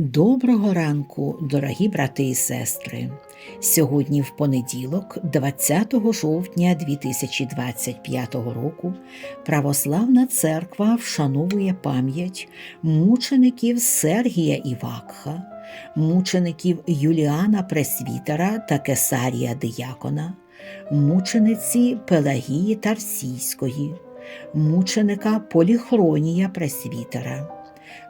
Доброго ранку, дорогі брати і сестри. Сьогодні, в понеділок, 20 жовтня 2025 року, Православна церква вшановує пам'ять мучеників Сергія Івакха, мучеників Юліана Пресвітера та Кесарія Диякона, мучениці Пелагії Тарсійської, мученика Поліхронія Пресвітера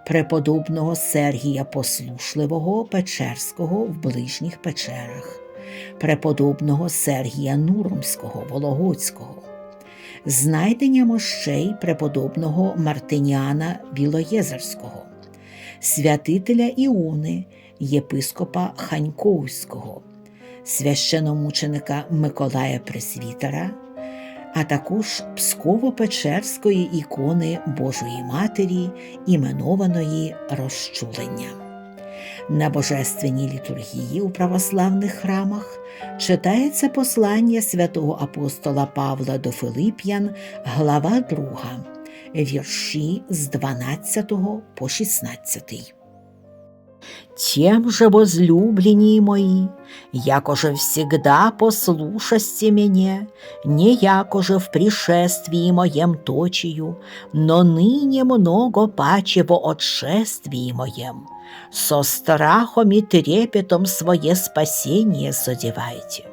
преподобного Сергія Послушливого Печерського в ближніх печерах, преподобного Сергія Нуромського Вологодського, знайдення мощей преподобного Мартиніана Білоєзерського, святителя Іони, єпископа Ханьковського, священомученика Миколая Пресвітера а також Псково-Печерської ікони Божої Матері, іменованої розчулення. На божественній літургії у православних храмах читається послання святого апостола Павла до Филип'ян, глава 2, вірші з 12 по 16. Тем же, возлюбленные мои, якоже всегда послушасте меня, не якоже в пришествии моем точию, но ныне много паче во отшествии моем. Со страхом и трепетом свое спасение содевайте.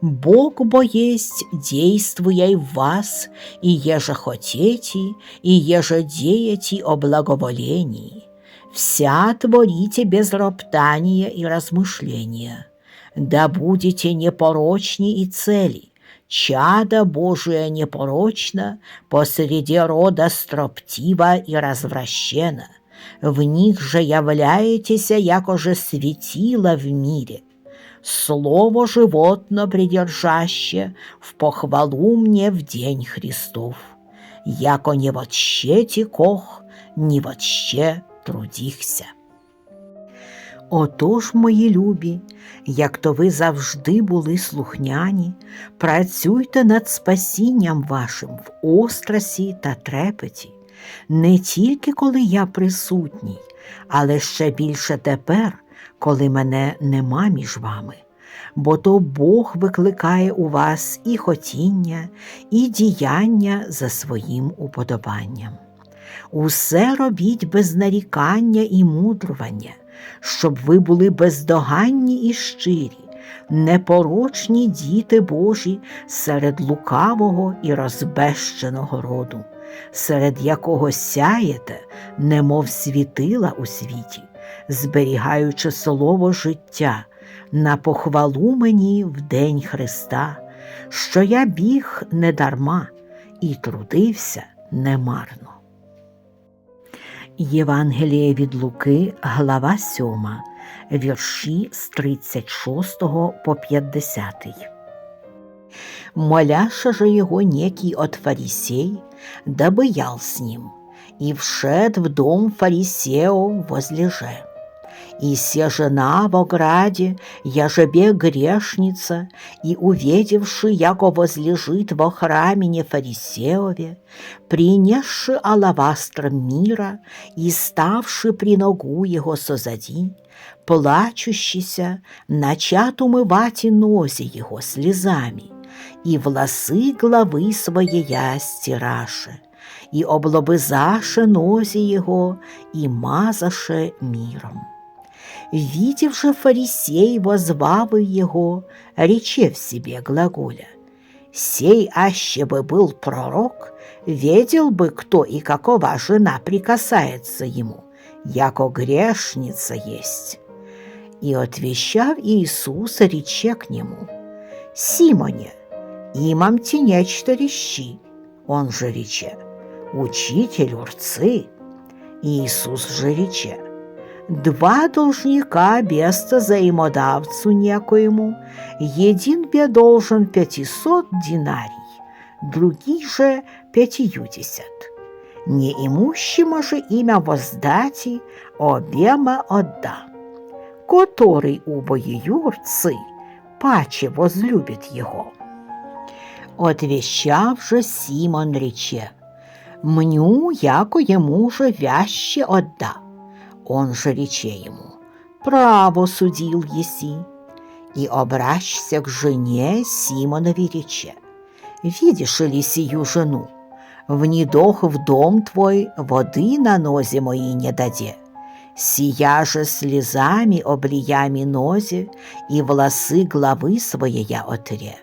Бог бо есть, действуя в вас, и еже хотите, и еже деяти о благоволении вся творите без роптания и размышления, да будете непорочни и цели, чада Божия непорочна посреди рода строптива и развращена, в них же являетесь, якоже светило в мире, слово животно придержаще в похвалу мне в день Христов, яко не вообще текох, не вообще трудіхся. Отож, мої любі, як то ви завжди були слухняні, працюйте над спасінням вашим в острасі та трепеті, не тільки коли я присутній, але ще більше тепер, коли мене нема між вами. Бо то Бог викликає у вас і хотіння, і діяння за своїм уподобанням. Усе робіть без нарікання і мудрування, щоб ви були бездоганні і щирі, непорочні діти Божі серед лукавого і розбещеного роду, серед якого сяєте, немов світила у світі, зберігаючи слово життя на похвалу мені в день Христа, що я біг недарма і трудився немарно. Євангеліє від Луки, глава 7, вірші з 36 по 50. Моляша же его некий от фарисей, да боял с ним, и вшед в дом фарисеев возлеже. И се жена в ограде, яжебе грешница, и, увидевши, яко возлежит во храмине фарисеове, принесши алавастром мира и ставши при ногу его созади, плачущийся, начат умывать и нози его слезами, и волосы главы своей стираше, и облобызаше нози его, и мазаше миром. Видев же фарисей возвавы его, рече в себе глаголя. Сей аще бы был пророк, видел бы, кто и какова жена прикасается ему, яко грешница есть. И отвещав Иисус, рече к нему, «Симоне, имам ти нечто рещи». Он же рече, «Учитель урцы». Иисус же рече, Два должника без взаимодавцу некоему, един бе должен пятисот динарий, другий же пятиюдесят. Неимущему же имя воздати обема отда. Который убої юрцы паче возлюбит его. Отвещав же Симон рече, мню, яко ему же вяще отда. Он же рече ему, право судил еси, и обращся к жене Симонове рече. Видишь ли сию жену? В недох в дом твой воды на нозе моей не даде. Сия же слезами облиями нозе и волосы главы своей я отре.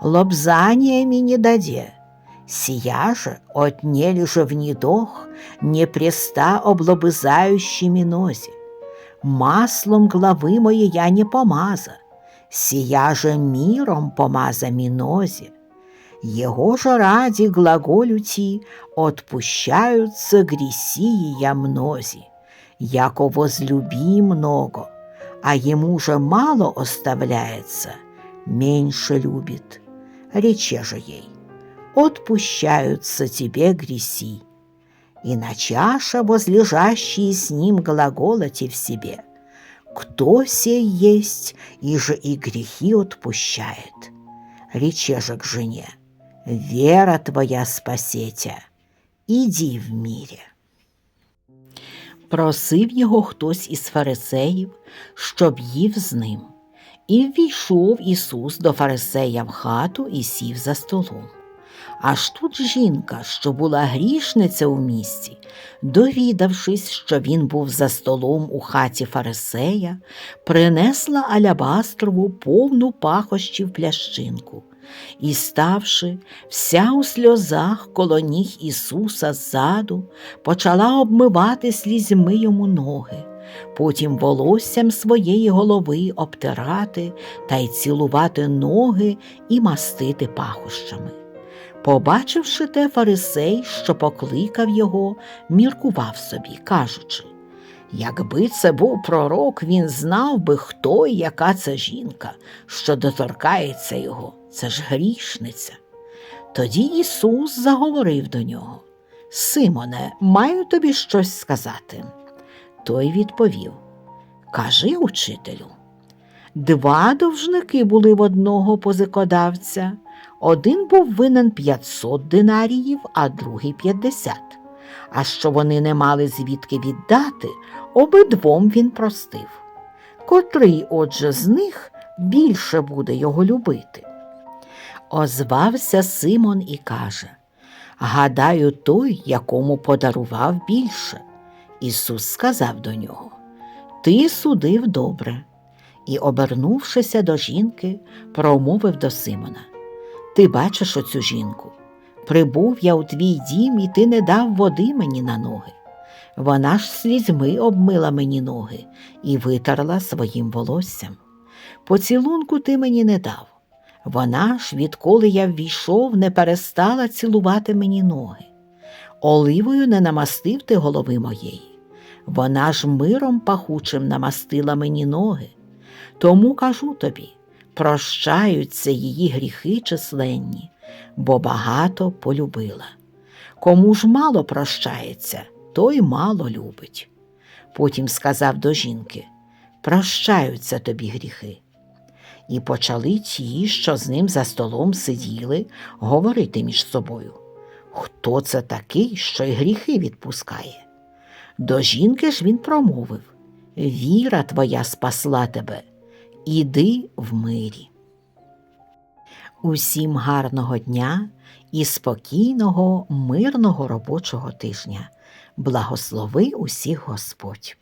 Лобзаниями не даде. Сия же отнели же в недох не преста облобызающими нозе. Маслом главы моей я не помаза, сия же миром помаза минозе. Его же ради глаголю ти отпущаются гресии я мнози, яко возлюби много, а ему же мало оставляется, меньше любит. Рече же ей, отпущаются тебе греси. И на чаша возлежащие с ним глаголоте в себе. Кто сей есть, и же и грехи отпущает. Рече же к жене, вера твоя спасетя, іди в мірі. Просив його хтось із фарисеїв, щоб їв з ним. І ввійшов Ісус до фарисея в хату і сів за столом. Аж тут жінка, що була грішниця у місті, довідавшись, що він був за столом у хаті фарисея, принесла алябастрову повну пахощів плящинку і, ставши вся у сльозах коло ніг Ісуса ззаду, почала обмивати слізьми йому ноги, потім волоссям своєї голови обтирати та й цілувати ноги і мастити пахощами. Побачивши те, фарисей, що покликав його, міркував собі, кажучи, якби це був пророк, він знав би, хто і яка це жінка, що доторкається його, це ж грішниця. Тоді Ісус заговорив до нього Симоне, маю тобі щось сказати. Той відповів Кажи, учителю. Два довжники були в одного позикодавця. Один був винен 500 динаріїв, а другий 50. А що вони не мали звідки віддати, обидвом він простив. Котрий, отже, з них більше буде його любити. Озвався Симон і каже Гадаю, той, якому подарував більше. Ісус сказав до нього Ти судив добре. І, обернувшися до жінки, промовив до Симона Ти бачиш оцю жінку? Прибув я у твій дім, і ти не дав води мені на ноги. Вона ж слізьми обмила мені ноги і витерла своїм волоссям. Поцілунку ти мені не дав. Вона ж, відколи я ввійшов, не перестала цілувати мені ноги. Оливою не намастив ти голови моєї. Вона ж миром пахучим намастила мені ноги. Тому кажу тобі прощаються її гріхи численні, бо багато полюбила. Кому ж мало прощається, той мало любить. Потім сказав до жінки Прощаються тобі гріхи. І почали ті, що з ним за столом сиділи, говорити між собою. Хто це такий, що й гріхи відпускає? До жінки ж він промовив Віра твоя спасла тебе, іди в мирі. Усім гарного дня і спокійного, мирного робочого тижня. Благослови усіх Господь.